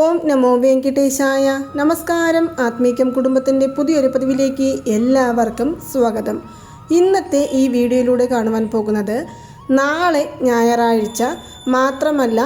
ഓം നമോ വെങ്കിടേശായ നമസ്കാരം. ആത്മീകം കുടുംബത്തിന്റെ പുതിയൊരു പതിവിലേക്ക് എല്ലാവർക്കും സ്വാഗതം. ഇന്നത്തെ ഈ വീഡിയോയിലൂടെ കാണുവാൻ പോകുന്നത് നാളെ ഞായറാഴ്ച മാത്രമല്ല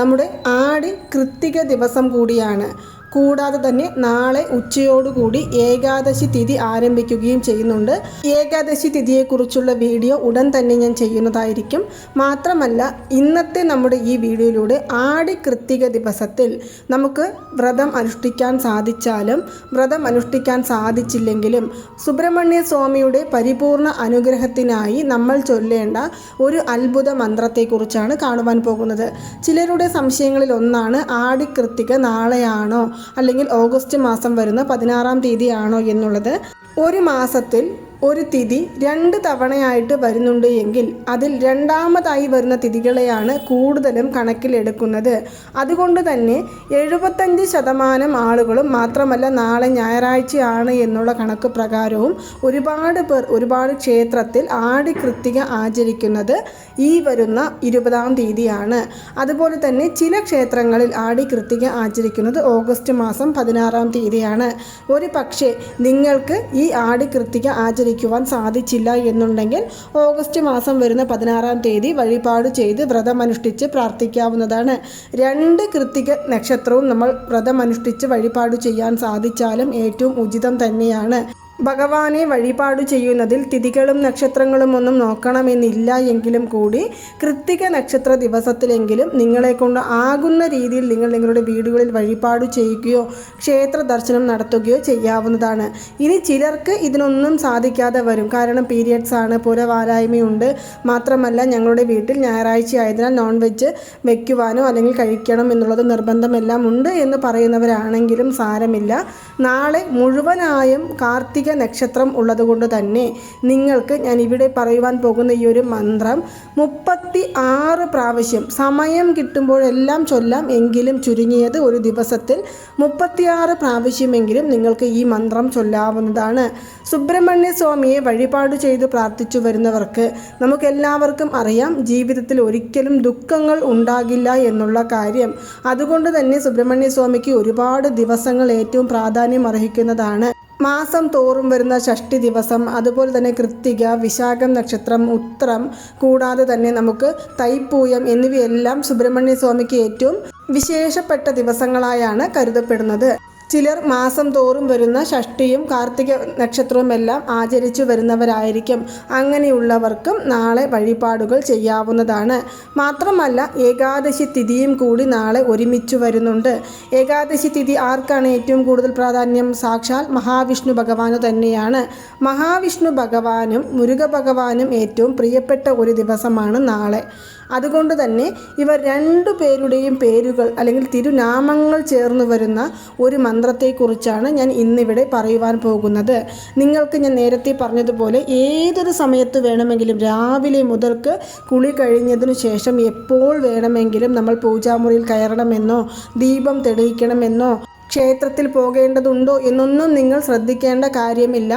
നമ്മുടെ ആടി കൃത്തിക ദിവസം കൂടിയാണ്. കൂടാതെ തന്നെ നാളെ ഉച്ചയോടുകൂടി ഏകാദശി തിഥി ആരംഭിക്കുകയും ചെയ്യുന്നുണ്ട്. ഏകാദശി തിഥിയെക്കുറിച്ചുള്ള വീഡിയോ ഉടൻ തന്നെ ഞാൻ ചെയ്യുന്നതായിരിക്കും. മാത്രമല്ല ഇന്നത്തെ നമ്മുടെ ഈ വീഡിയോയിലൂടെ ആടി കൃത്തിക ദിവസത്തിൽ നമുക്ക് വ്രതം അനുഷ്ഠിക്കാൻ സാധിച്ചാലും വ്രതം അനുഷ്ഠിക്കാൻ സാധിച്ചില്ലെങ്കിലും സുബ്രഹ്മണ്യ സ്വാമിയുടെ പരിപൂർണ അനുഗ്രഹത്തിനായി നമ്മൾ ചൊല്ലേണ്ട ഒരു അത്ഭുത മന്ത്രത്തെക്കുറിച്ചാണ് കാണുവാൻ പോകുന്നത്. ചിലരുടെ സംശയങ്ങളിൽ ഒന്നാണ് ആടി കൃത്തിക നാളെയാണോ? അല്ലെങ്കിൽ ഓഗസ്റ്റ് മാസം വരുന്ന പതിനാറാം തീയതിയാണോ എന്നുള്ളത് ഒരു മാസത്തിൽ ഒരു തിഥി രണ്ട് തവണയായിട്ട് വരുന്നുണ്ട് എങ്കിൽ അതിൽ രണ്ടാമതായി വരുന്ന തിഥികളെയാണ് കൂടുതലും കണക്കിലെടുക്കുന്നത്. അതുകൊണ്ട് തന്നെ എഴുപത്തഞ്ച് ശതമാനം ആളുകളും മാത്രമല്ല നാളെ ഞായറാഴ്ചയാണ് എന്നുള്ള കണക്ക് പ്രകാരവും ഒരുപാട് പേർ ഒരുപാട് ക്ഷേത്രത്തിൽ ആടി കൃത്തിക ആചരിക്കുന്നത് ഈ വരുന്ന ഇരുപതാം തീയതിയാണ്. അതുപോലെ തന്നെ ചില ക്ഷേത്രങ്ങളിൽ ആടി കൃത്തിക ആചരിക്കുന്നത് ഓഗസ്റ്റ് മാസം പതിനാറാം തീയതിയാണ്. ഒരു പക്ഷേ നിങ്ങൾക്ക് ഈ ആടി കൃത്തിക ആചരിക്കുവാൻ സാധിച്ചില്ല എന്നുണ്ടെങ്കിൽ ഓഗസ്റ്റ് മാസം വരുന്ന പതിനാറാം തീയതി വഴിപാട് ചെയ്ത് വ്രതമനുഷ്ഠിച്ച് പ്രാർത്ഥിക്കാവുന്നതാണ്. രണ്ട് കൃത്തിക നക്ഷത്രവും നമ്മൾ വ്രതമനുഷ്ഠിച്ച് വഴിപാട് ചെയ്യാൻ സാധിച്ചാലും ഏറ്റവും ഉചിതം തന്നെയാണ്. ഭഗവാനെ വഴിപാട് ചെയ്യുന്നതിൽ തിഥികളും നക്ഷത്രങ്ങളും ഒന്നും നോക്കണമെന്നില്ല എങ്കിലും കൂടി കൃത്തിക നക്ഷത്ര ദിവസത്തിലെങ്കിലും നിങ്ങളെക്കൊണ്ട് ആകുന്ന രീതിയിൽ നിങ്ങൾ നിങ്ങളുടെ വീടുകളിൽ വഴിപാട് ചെയ്യുകയോ ക്ഷേത്ര ദർശനം നടത്തുകയോ ചെയ്യാവുന്നതാണ്. ഇനി ചിലർക്ക് ഇതിനൊന്നും സാധിക്കാതെ വരും. കാരണം പീരിയഡ്സ് ആണ് പുരവാരായ്മയുണ്ട്. മാത്രമല്ല ഞങ്ങളുടെ വീട്ടിൽ ഞായറാഴ്ച ആയതിനാൽ നോൺ വെജ് വെക്കുവാനോ അല്ലെങ്കിൽ കഴിക്കണം എന്നുള്ളത് നിർബന്ധമെല്ലാം ഉണ്ട് എന്ന് പറയുന്നവരാണെങ്കിലും സാരമില്ല. നാളെ മുഴുവനായും കാർത്തിക നക്ഷത്രം ഉള്ളതുകൊണ്ട് തന്നെ നിങ്ങൾക്ക് ഞാൻ ഇവിടെ പറയുവാൻ പോകുന്ന ഈ ഒരു മന്ത്രം മുപ്പത്തി ആറ് പ്രാവശ്യം സമയം കിട്ടുമ്പോഴെല്ലാം ചൊല്ലാം എങ്കിലും ചുരുങ്ങിയത് ഒരു ദിവസത്തിൽ മുപ്പത്തിയാറ് പ്രാവശ്യമെങ്കിലും നിങ്ങൾക്ക് ഈ മന്ത്രം ചൊല്ലാവുന്നതാണ്. സുബ്രഹ്മണ്യ സ്വാമിയെ വഴിപാട് ചെയ്ത് പ്രാർത്ഥിച്ചു വരുന്നവർക്ക് നമുക്കെല്ലാവർക്കും അറിയാം ജീവിതത്തിൽ ഒരിക്കലും ദുഃഖങ്ങൾ ഉണ്ടാകില്ല എന്നുള്ള കാര്യം. അതുകൊണ്ട് തന്നെ സുബ്രഹ്മണ്യ സ്വാമിക്ക് ഒരുപാട് ദിവസങ്ങൾ ഏറ്റവും പ്രാധാന്യം അർഹിക്കുന്നതാണ്. മാസം തോറും വരുന്ന ഷഷ്ടി ദിവസം അതുപോലെ തന്നെ കൃത്തിക വിശാഖം നക്ഷത്രം ഉത്രം കൂടാതെ തന്നെ നമുക്ക് തൈപ്പൂയം എന്നിവയെല്ലാം സുബ്രഹ്മണ്യ സ്വാമിക്ക് ഏറ്റവും വിശേഷപ്പെട്ട ദിവസങ്ങളായാണ് കരുതപ്പെടുന്നത്. ചിലർ മാസം തോറും വരുന്ന ഷഷ്ടിയും കാർത്തിക നക്ഷത്രവും എല്ലാം ആചരിച്ചു വരുന്നവരായിരിക്കും. അങ്ങനെയുള്ളവർക്കും നാളെ വഴിപാടുകൾ ചെയ്യാവുന്നതാണ്. മാത്രമല്ല ഏകാദശി തിഥിയും കൂടി നാളെ ഒരുമിച്ച് വരുന്നുണ്ട്. ഏകാദശി തിഥി ആർക്കാണ് ഏറ്റവും കൂടുതൽ പ്രാധാന്യം? സാക്ഷാൽ മഹാവിഷ്ണു ഭഗവാന് തന്നെയാണ്. മഹാവിഷ്ണു ഭഗവാനും മുരുക ഭഗവാനും ഏറ്റവും പ്രിയപ്പെട്ട ഒരു ദിവസമാണ് നാളെ. അതുകൊണ്ട് തന്നെ ഇവർ രണ്ടു പേരുടെയും പേരുകൾ അല്ലെങ്കിൽ തിരുനാമങ്ങൾ ചേർന്ന് വരുന്ന ഒരു മന്ത്രത്തെക്കുറിച്ചാണ് ഞാൻ ഇന്നിവിടെ പറയുവാൻ പോകുന്നത്. നിങ്ങൾക്ക് ഞാൻ നേരത്തെ പറഞ്ഞതുപോലെ ഏതൊരു സമയത്ത് വേണമെങ്കിലും രാവിലെ മുതൽക്ക് കുളി കഴിഞ്ഞതിനു ശേഷം എപ്പോൾ വേണമെങ്കിലും നമ്മൾ പൂജാമുറിയിൽ കയറണമെന്നോ ദീപം തെളിയിക്കണമെന്നോ ക്ഷേത്രത്തിൽ പോകേണ്ടതുണ്ടോ എന്നൊന്നും നിങ്ങൾ ശ്രദ്ധിക്കേണ്ട കാര്യമില്ല.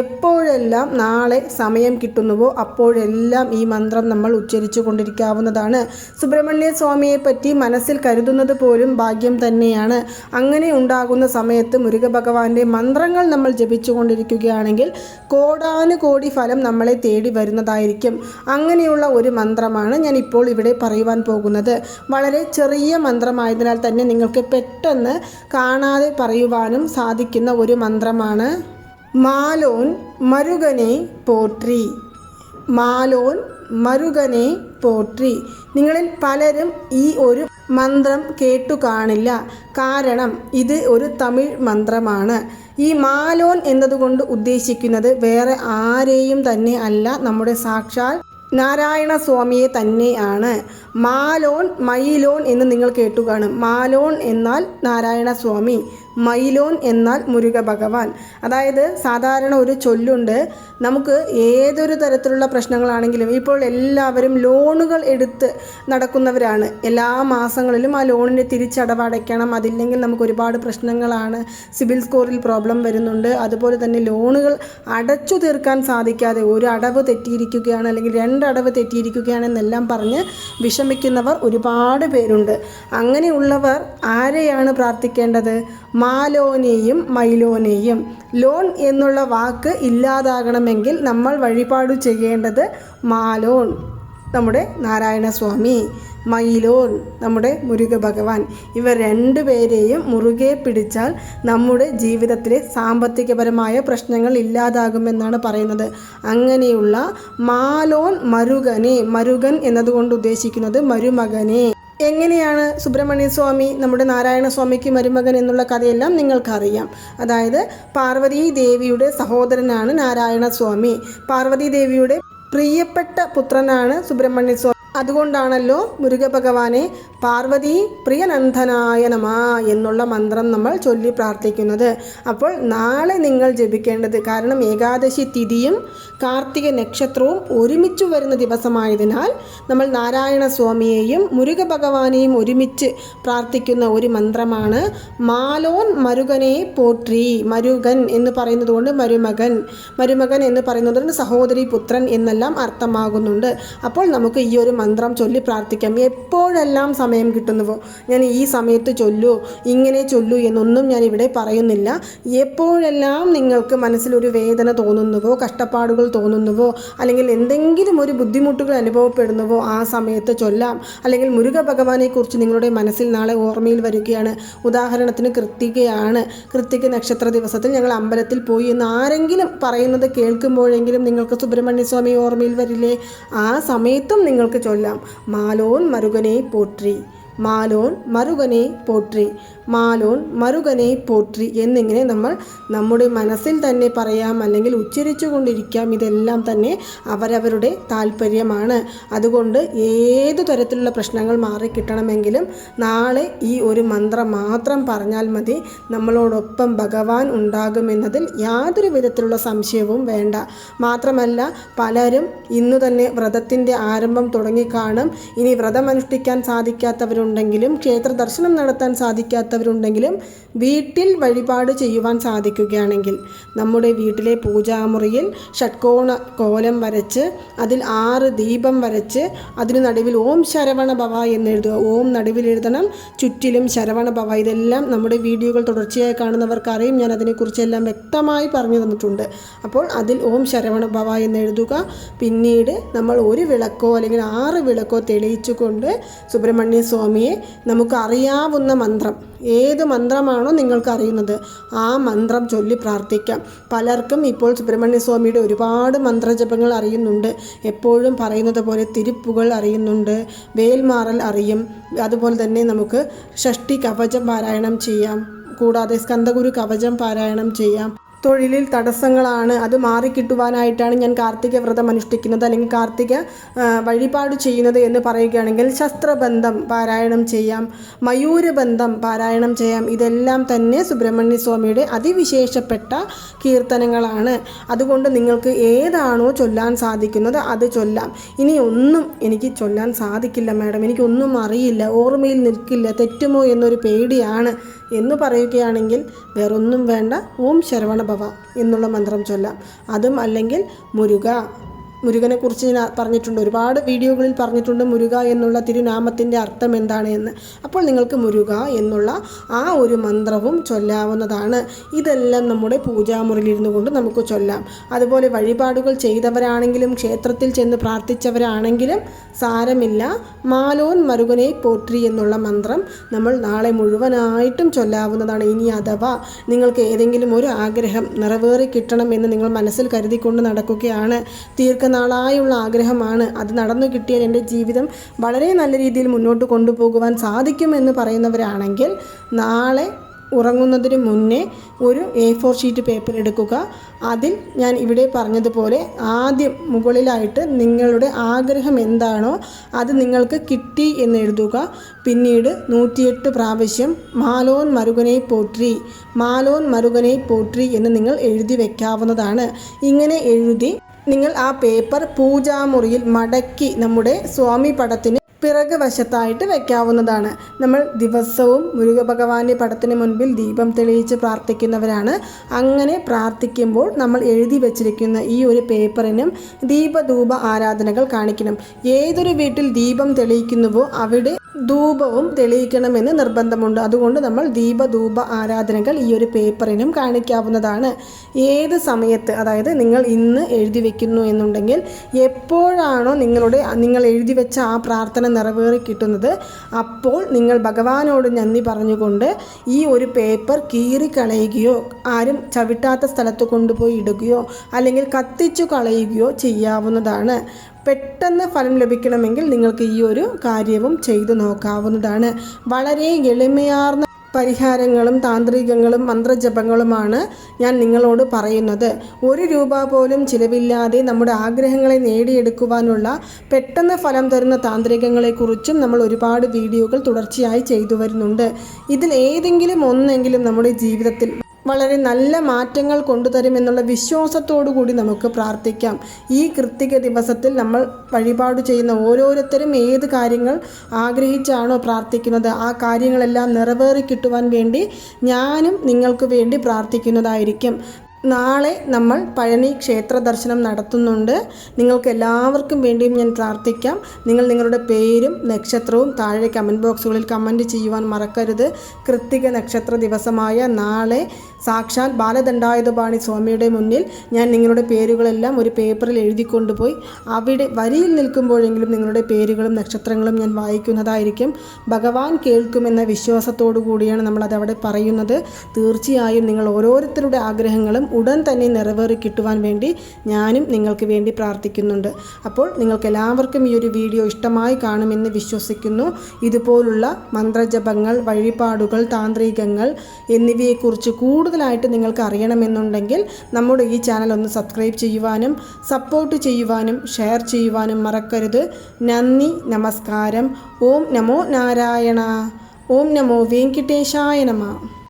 എപ്പോഴെല്ലാം നാളെ സമയം കിട്ടുന്നുവോ അപ്പോഴെല്ലാം ഈ മന്ത്രം നമ്മൾ ഉച്ചരിച്ചു കൊണ്ടിരിക്കാവുന്നതാണ്. സുബ്രഹ്മണ്യ സ്വാമിയെ പറ്റി മനസ്സിൽ കരുതുന്നത് പോലും ഭാഗ്യം തന്നെയാണ്. അങ്ങനെ ഉണ്ടാകുന്ന സമയത്ത് മുരുക ഭഗവാന്റെ മന്ത്രങ്ങൾ നമ്മൾ ജപിച്ചു കൊണ്ടിരിക്കുകയാണെങ്കിൽ കോടാനുകോടി ഫലം നമ്മളെ തേടി വരുന്നതായിരിക്കും. അങ്ങനെയുള്ള ഒരു മന്ത്രമാണ് ഞാൻ ഇപ്പോൾ ഇവിടെ പറയുവാൻ പോകുന്നത്. വളരെ ചെറിയ മന്ത്രമായതിനാൽ തന്നെ നിങ്ങൾക്ക് പെട്ടെന്ന് കാണാതെ പറയുവാനും സാധിക്കുന്ന ഒരു മന്ത്രമാണ് മാലോൻ മരുകനെ പോട്രി മാലോൻ മരുകനെ പോട്രി നിങ്ങളിൽ പലരും ഈ ഒരു മന്ത്രം കേട്ടു കാണില്ല. കാരണം ഇത് ഒരു തമിഴ് മന്ത്രമാണ്. ഈ മാലോൻ എന്നതുകൊണ്ട് ഉദ്ദേശിക്കുന്നത് വേറെ ആരെയും തന്നെ അല്ല. നമ്മുടെ സാക്ഷാൽ നാരായണ സ്വാമിയെ തന്നെയാണ് മാലോൺ മയിലോൺ എന്ന് നിങ്ങൾ കേട്ടു കാണും. മാലോൺ എന്നാൽ നാരായണ സ്വാമി മൈലോൻ എന്നാൽ മുരുക ഭഗവാൻ. അതായത് സാധാരണ ഒരു ചൊല്ലുണ്ട്. നമുക്ക് ഏതൊരു തരത്തിലുള്ള പ്രശ്നങ്ങളാണെങ്കിലും ഇപ്പോൾ എല്ലാവരും ലോണുകൾ എടുത്ത് നടക്കുന്നവരാണ്. എല്ലാ മാസങ്ങളിലും ആ ലോണിന്റെ തിരിച്ചടവ് അടയ്ക്കണം അതില്ലെങ്കിൽ നമുക്ക് ഒരുപാട് പ്രശ്നങ്ങളാണ്. സിബിൽ സ്കോറിൽ പ്രോബ്ലം വരുന്നുണ്ട്. അതുപോലെ തന്നെ ലോണുകൾ അടച്ചു തീർക്കാൻ സാധിക്കാതെ ഒരു അടവ് തെറ്റിയിരിക്കുകയാണ് അല്ലെങ്കിൽ രണ്ടടവ് തെറ്റിയിരിക്കുകയാണെന്നെല്ലാം പറഞ്ഞ് വിഷമിക്കുന്നവർ ഒരുപാട് പേരുണ്ട്. അങ്ങനെയുള്ളവർ ആരെയാണ് പ്രാർത്ഥിക്കേണ്ടത്? മാലോനെയും മൈലോനെയും. ലോൺ എന്നുള്ള വാക്ക് ഇല്ലാതാകണമെങ്കിൽ നമ്മൾ വഴിപാട് ചെയ്യേണ്ടത് മാലോൺ നമ്മുടെ നാരായണസ്വാമി. സ്വാമി മയിലോൺ നമ്മുടെ മുരുക ഭഗവാൻ രണ്ടു രണ്ടുപേരെയും മുറുകെ പിടിച്ചാൽ നമ്മുടെ ജീവിതത്തിലെ സാമ്പത്തികപരമായ പ്രശ്നങ്ങൾ ഇല്ലാതാകുമെന്നാണ് പറയുന്നത്. അങ്ങനെയുള്ള മാലോൺ മരുകനെ മരുകൻ എന്നതുകൊണ്ട് ഉദ്ദേശിക്കുന്നത് മരുമകനെ. എങ്ങനെയാണ് സുബ്രഹ്മണ്യ സ്വാമി നമ്മുടെ നാരായണ സ്വാമിക്ക് മരുമകൻ എന്നുള്ള കഥയെല്ലാം നിങ്ങൾക്കറിയാം. അതായത് പാർവതി ദേവിയുടെ സഹോദരനാണ് നാരായണ സ്വാമി. പാർവതി ദേവിയുടെ പ്രിയപ്പെട്ട പുത്രനാണ് സുബ്രഹ്മണ്യ സ്വാമി. അതുകൊണ്ടാണല്ലോ മുരുക ഭഗവാനെ പാർവതി പ്രിയനന്ദനായ നമ എന്നുള്ള മന്ത്രം നമ്മൾ ചൊല്ലി പ്രാർത്ഥിക്കുന്നത്. അപ്പോൾ നാളെ നിങ്ങൾ ജപിക്കേണ്ടത് കാരണം ഏകാദശി തിഥിയും കാർത്തിക നക്ഷത്രവും ഒരുമിച്ച് വരുന്ന ദിവസമായതിനാൽ നമ്മൾ നാരായണ സ്വാമിയെയും മുരുക ഭഗവാനെയും ഒരുമിച്ച് പ്രാർത്ഥിക്കുന്ന ഒരു മന്ത്രമാണ് മാലോൻ മരുകനെ പോട്രി മരുകൻ എന്ന് പറയുന്നത് കൊണ്ട് മരുമകൻ. മരുമകൻ എന്ന് പറയുന്നത് സഹോദരി പുത്രൻ എന്നെല്ലാം അർത്ഥമാകുന്നുണ്ട്. അപ്പോൾ നമുക്ക് ഈ ഒരു മന്ത്രം ചൊല്ലി പ്രാർത്ഥിക്കാം. എപ്പോഴെല്ലാം സമയം കിട്ടുന്നുവോ? ഞാൻ ഈ സമയത്ത് ചൊല്ലൂ ഇങ്ങനെ ചൊല്ലൂ എന്നൊന്നും ഞാൻ ഇവിടെ പറയുന്നില്ല. എപ്പോഴെല്ലാം നിങ്ങൾക്ക് മനസ്സിലൊരു വേദന തോന്നുന്നുവോ കഷ്ടപ്പാടുകൾ തോന്നുന്നുവോ അല്ലെങ്കിൽ എന്തെങ്കിലും ഒരു ബുദ്ധിമുട്ടുകൾ അനുഭവപ്പെടുന്നുവോ ആ സമയത്ത് ചൊല്ലാം. അല്ലെങ്കിൽ മുരുക ഭഗവാനെക്കുറിച്ച് നിങ്ങളുടെ മനസ്സിൽ നാളെ ഓർമ്മയിൽ വരികയാണ്. ഉദാഹരണത്തിന് കൃത്തികയാണ്. കൃത്തിക നക്ഷത്ര ദിവസത്തിൽ ഞങ്ങൾ അമ്പലത്തിൽ പോയി എന്ന് ആരെങ്കിലും പറയുന്നത് കേൾക്കുമ്പോഴെങ്കിലും നിങ്ങൾക്ക് സുബ്രഹ്മണ്യ സ്വാമി ഓർമ്മയിൽ വരില്ലേ? ആ സമയത്തും നിങ്ങൾക്ക് ചൊല്ലാം മാലോൻ മരുകനെ പോട്രി മാലോൻ മരുകനെ പോട്രി മാലോൻ മരുകനെ പോട്രി എന്നിങ്ങനെ നമ്മൾ നമ്മുടെ മനസ്സിൽ തന്നെ പറയാം അല്ലെങ്കിൽ ഉച്ചരിച്ചു കൊണ്ടിരിക്കാം. ഇതെല്ലാം തന്നെ അവരവരുടെ താല്പര്യമാണ്. അതുകൊണ്ട് ഏതു തരത്തിലുള്ള പ്രശ്നങ്ങൾ മാറിക്കിട്ടണമെങ്കിലും നാളെ ഈ ഒരു മന്ത്രം മാത്രം പറഞ്ഞാൽ മതി. നമ്മളോടൊപ്പം ഭഗവാൻ ഉണ്ടാകുമെന്നതിൽ യാതൊരു വിധത്തിലുള്ള സംശയവും വേണ്ട. മാത്രമല്ല പലരും ഇന്നു തന്നെ വ്രതത്തിന്റെ ആരംഭം തുടങ്ങിക്കാണും ഇനി വ്രതം അനുഷ്ഠിക്കാൻ സാധിക്കാത്തവരുണ്ടെങ്കിലും ക്ഷേത്ര ദർശനം നടത്താൻ സാധിക്കാത്തവരുണ്ടെങ്കിലും വീട്ടിൽ വഴിപാട് ചെയ്യുവാൻ സാധിക്കുകയാണെങ്കിൽ നമ്മുടെ വീട്ടിലെ പൂജാമുറിയിൽ ഷട്കോണ കോലം വരച്ച് അതിൽ ആറ് ദീപം വരച്ച് അതിന് നടുവിൽ ഓം ശരവണ ഭവ എന്ന് എഴുതുക. ഓം നടുവിൽ എഴുതണം. ചുറ്റിലും ശരവണ ഭവ. ഇതെല്ലാം നമ്മുടെ വീഡിയോകൾ തുടർച്ചയായി കാണുന്നവർക്കറിയും ഞാൻ അതിനെക്കുറിച്ചെല്ലാം വ്യക്തമായി പറഞ്ഞു തന്നിട്ടുണ്ട്. അപ്പോൾ അതിൽ ഓം ശരവണ ഭവ എന്ന് എഴുതുക. പിന്നീട് നമ്മൾ ഒരു വിളക്കോ അല്ലെങ്കിൽ ആറ് വിളക്കോ തെളിയിച്ചുകൊണ്ട് സുബ്രഹ്മണ്യ സ്വാമിയെ നമുക്കറിയാവുന്ന മന്ത്രം ഏത് മന്ത്രമാണോ നിങ്ങൾക്ക് അറിയുന്നത് ആ മന്ത്രം ചൊല്ലി പ്രാർത്ഥിക്കാം. പലർക്കും ഇപ്പോൾ സുബ്രഹ്മണ്യ സ്വാമിയുടെ ഒരുപാട് മന്ത്രജപങ്ങൾ അറിയുന്നുണ്ട്. എപ്പോഴും പറയുന്നത് പോലെ തിരുപ്പുകൾ അറിയുന്നുണ്ട്. വേൽമാറൽ അറിയും. അതുപോലെ തന്നെ നമുക്ക് ഷഷ്ടി കവചം പാരായണം ചെയ്യാം. കൂടാതെ സ്കന്ദഗുരു കവചം പാരായണം ചെയ്യാം. തൊഴിലിൽ തടസ്സങ്ങളാണ് അത് മാറിക്കിട്ടുവാനായിട്ടാണ് ഞാൻ കാർത്തിക വ്രതം അനുഷ്ഠിക്കുന്നത് അല്ലെങ്കിൽ കാർത്തിക വഴിപാട് ചെയ്യുന്നത് എന്ന് പറയുകയാണെങ്കിൽ ശസ്ത്രബന്ധം പാരായണം ചെയ്യാം മയൂരബന്ധം പാരായണം ചെയ്യാം. ഇതെല്ലാം തന്നെ സുബ്രഹ്മണ്യ സ്വാമിയുടെ അതിവിശേഷപ്പെട്ട കീർത്തനങ്ങളാണ്. അതുകൊണ്ട് നിങ്ങൾക്ക് ഏതാണോ ചൊല്ലാൻ സാധിക്കുന്നത് അത് ചൊല്ലാം. ഇനി ഒന്നും എനിക്ക് ചൊല്ലാൻ സാധിക്കില്ല മാഡം. എനിക്കൊന്നും അറിയില്ല. ഓർമ്മയിൽ നിൽക്കില്ല. തെറ്റുമോ എന്നൊരു പേടിയാണ്. എന്ന് പറയുകയാണെങ്കിൽ വേറൊന്നും വേണ്ട. ഓം ശരവണ ഭവ എന്നുള്ള മന്ത്രം ചൊല്ലാം. അതും അല്ലെങ്കിൽ മുരുക. മുരുകനെക്കുറിച്ച് ഞാൻ പറഞ്ഞിട്ടുണ്ട്. ഒരുപാട് വീഡിയോകളിൽ പറഞ്ഞിട്ടുണ്ട് മുരുക എന്നുള്ള തിരുനാമത്തിന്റെ അർത്ഥം എന്താണ് എന്ന് അപ്പോൾ നിങ്ങൾക്ക് മുരുക എന്നുള്ള ആ ഒരു മന്ത്രവും ചൊല്ലാവുന്നതാണ്. ഇതെല്ലാം നമ്മുടെ പൂജാമുറിയിലിരുന്നു കൊണ്ട് നമുക്ക് ചൊല്ലാം. അതുപോലെ വഴിപാടുകൾ ചെയ്തവരാണെങ്കിലും ക്ഷേത്രത്തിൽ ചെന്ന് പ്രാർത്ഥിച്ചവരാണെങ്കിലും സാരമില്ല. മാലോൻ മരുകനെ പോട്രി എന്നുള്ള മന്ത്രം നമ്മൾ നാളെ മുഴുവനായിട്ടും ചൊല്ലാവുന്നതാണ്. ഇനി അഥവാ നിങ്ങൾക്ക് ഏതെങ്കിലും ഒരു ആഗ്രഹം നിറവേറി കിട്ടണമെന്ന് നിങ്ങൾ മനസ്സിൽ കരുതിക്കൊണ്ട് നടക്കുകയാണ് ദീർഘനാളായുള്ള ആഗ്രഹമാണ്. അത് നടന്നു കിട്ടിയാൽ എന്റെ ജീവിതം വളരെ നല്ല രീതിയിൽ മുന്നോട്ട് കൊണ്ടുപോകുവാൻ സാധിക്കുമെന്ന് പറയുന്നവരാണെങ്കിൽ നാളെ ഉറങ്ങുന്നതിന് മുന്നേ ഒരു എ ഫോർ ഷീറ്റ് പേപ്പർ എടുക്കുക. അതിൽ ഞാൻ ഇവിടെ പറഞ്ഞതുപോലെ ആദ്യം മുകളിലായിട്ട് നിങ്ങളുടെ ആഗ്രഹം എന്താണോ അത് നിങ്ങൾക്ക് കിട്ടി എന്ന് എഴുതുക. പിന്നീട് നൂറ്റിയെട്ട് പ്രാവശ്യം മാലോൻ മരുകനെ പോട്രി മാലോൻ മരുകനെ പോട്രി എന്ന് നിങ്ങൾ എഴുതി വെക്കാവുന്നതാണ്. ഇങ്ങനെ എഴുതി നിങ്ങൾ ആ പേപ്പർ പൂജാമുറിയിൽ മടക്കി നമ്മുടെ സ്വാമി പടത്തിന് പിറക് വശത്തായിട്ട് വെക്കാവുന്നതാണ്. നമ്മൾ ദിവസവും മുരുക ഭഗവാന്റെ പടത്തിന് മുൻപിൽ ദീപം തെളിയിച്ച് പ്രാർത്ഥിക്കുന്നവരാണ്. അങ്ങനെ പ്രാർത്ഥിക്കുമ്പോൾ നമ്മൾ എഴുതി വച്ചിരിക്കുന്ന ഈ ഒരു പേപ്പറിനും ദീപധൂപ ആരാധനകൾ കാണിക്കണം. ഏതൊരു വീട്ടിൽ ദീപം തെളിയിക്കുന്നുവോ അവിടെ ധൂപവും തെളിയിക്കണമെന്ന് നിർബന്ധമുണ്ട്. അതുകൊണ്ട് നമ്മൾ ദീപധൂപ ആരാധനകൾ ഈ ഒരു പേപ്പറിനും കാണിക്കാവുന്നതാണ്. ഏത് സമയത്ത് അതായത് നിങ്ങൾ ഇന്ന് എഴുതി വയ്ക്കുന്നു എന്നുണ്ടെങ്കിൽ എപ്പോഴാണോ നിങ്ങളുടെ നിങ്ങൾ എഴുതി വെച്ച ആ പ്രാർത്ഥന നിറവേറി കിട്ടുന്നത് അപ്പോൾ നിങ്ങൾ ഭഗവാനോട് നന്ദി പറഞ്ഞുകൊണ്ട് ഈ ഒരു പേപ്പർ കീറിക്കളയുകയോ ആരും ചവിട്ടാത്ത സ്ഥലത്ത് കൊണ്ടുപോയി ഇടുകയോ അല്ലെങ്കിൽ കത്തിച്ചു കളയുകയോ ചെയ്യാവുന്നതാണ്. പെട്ടെന്ന് ഫലം ലഭിക്കണമെങ്കിൽ നിങ്ങൾക്ക് ഈ ഒരു കാര്യവും ചെയ്തു നോക്കാവുന്നതാണ്. വളരെ എളിമയാർന്ന പരിഹാരങ്ങളും താന്ത്രികങ്ങളും മന്ത്രജപങ്ങളുമാണ് ഞാൻ നിങ്ങളോട് പറയുന്നത്. ഒരു രൂപ പോലും ചിലവില്ലാതെ നമ്മുടെ ആഗ്രഹങ്ങളെ നേടിയെടുക്കുവാനുള്ള പെട്ടെന്ന് ഫലം തരുന്ന താന്ത്രികങ്ങളെക്കുറിച്ചും നമ്മൾ ഒരുപാട് വീഡിയോകൾ തുടർച്ചയായി ചെയ്തു വരുന്നുണ്ട്. ഇതിൽ ഏതെങ്കിലും ഒന്നെങ്കിലും നമ്മുടെ ജീവിതത്തിൽ വളരെ നല്ല മാറ്റങ്ങൾ കൊണ്ടുതരുമെന്നുള്ള വിശ്വാസത്തോടു കൂടി നമുക്ക് പ്രാർത്ഥിക്കാം. ഈ കൃത്തിക ദിവസത്തിൽ നമ്മൾ വഴിപാട് ചെയ്യുന്ന ഓരോരുത്തരും ഏത് കാര്യങ്ങൾ ആഗ്രഹിച്ചാണോ പ്രാർത്ഥിക്കുന്നത് ആ കാര്യങ്ങളെല്ലാം നിറവേറി കിട്ടുവാൻ വേണ്ടി ഞാനും നിങ്ങൾക്ക് വേണ്ടി പ്രാർത്ഥിക്കുന്നതായിരിക്കും. നാളെ നമ്മൾ പഴനി ക്ഷേത്ര ദർശനം നടത്തുന്നുണ്ട്. നിങ്ങൾക്ക് എല്ലാവർക്കും വേണ്ടിയും ഞാൻ പ്രാർത്ഥിക്കാം. നിങ്ങൾ നിങ്ങളുടെ പേരും നക്ഷത്രവും താഴെ കമന്റ് ബോക്സുകളിൽ കമന്റ് ചെയ്യുവാൻ മറക്കരുത്. കൃത്തിക നക്ഷത്ര ദിവസമായ നാളെ സാക്ഷാൽ ബാലദണ്ഡായുധപാണി സ്വാമിയുടെ മുന്നിൽ ഞാൻ നിങ്ങളുടെ പേരുകളെല്ലാം ഒരു പേപ്പറിൽ എഴുതിക്കൊണ്ടുപോയി അവിടെ വരിയിൽ നിൽക്കുമ്പോഴെങ്കിലും നിങ്ങളുടെ പേരുകളും നക്ഷത്രങ്ങളും ഞാൻ വായിക്കുന്നതായിരിക്കും. ഭഗവാൻ കേൾക്കുമെന്ന വിശ്വാസത്തോടു കൂടിയാണ് നമ്മളത് അവിടെ പറയുന്നത്. തീർച്ചയായും നിങ്ങൾ ഓരോരുത്തരുടെ ആഗ്രഹങ്ങളും ഉടൻ തന്നെ നിറവേറി കിട്ടുവാൻ വേണ്ടി ഞാനും നിങ്ങൾക്ക് വേണ്ടി പ്രാർത്ഥിക്കുന്നുണ്ട്. അപ്പോൾ നിങ്ങൾക്ക് എല്ലാവർക്കും ഈ ഒരു വീഡിയോ ഇഷ്ടമായി കാണുമെന്ന് വിശ്വസിക്കുന്നു. ഇതുപോലുള്ള മന്ത്രജപങ്ങൾ വഴിപാടുകൾ താന്ത്രികങ്ങൾ എന്നിവയെക്കുറിച്ച് കൂടുതലായിട്ട് നിങ്ങൾക്ക് അറിയണമെന്നുണ്ടെങ്കിൽ നമ്മുടെ ഈ ചാനൽ ഒന്ന് സബ്സ്ക്രൈബ് ചെയ്യുവാനും സപ്പോർട്ട് ചെയ്യുവാനും ഷെയർ ചെയ്യുവാനും മറക്കരുത്. നന്ദി നമസ്കാരം. ഓം നമോ നാരായണ. ഓം നമോ വെങ്കിട്ടേശായ നമ.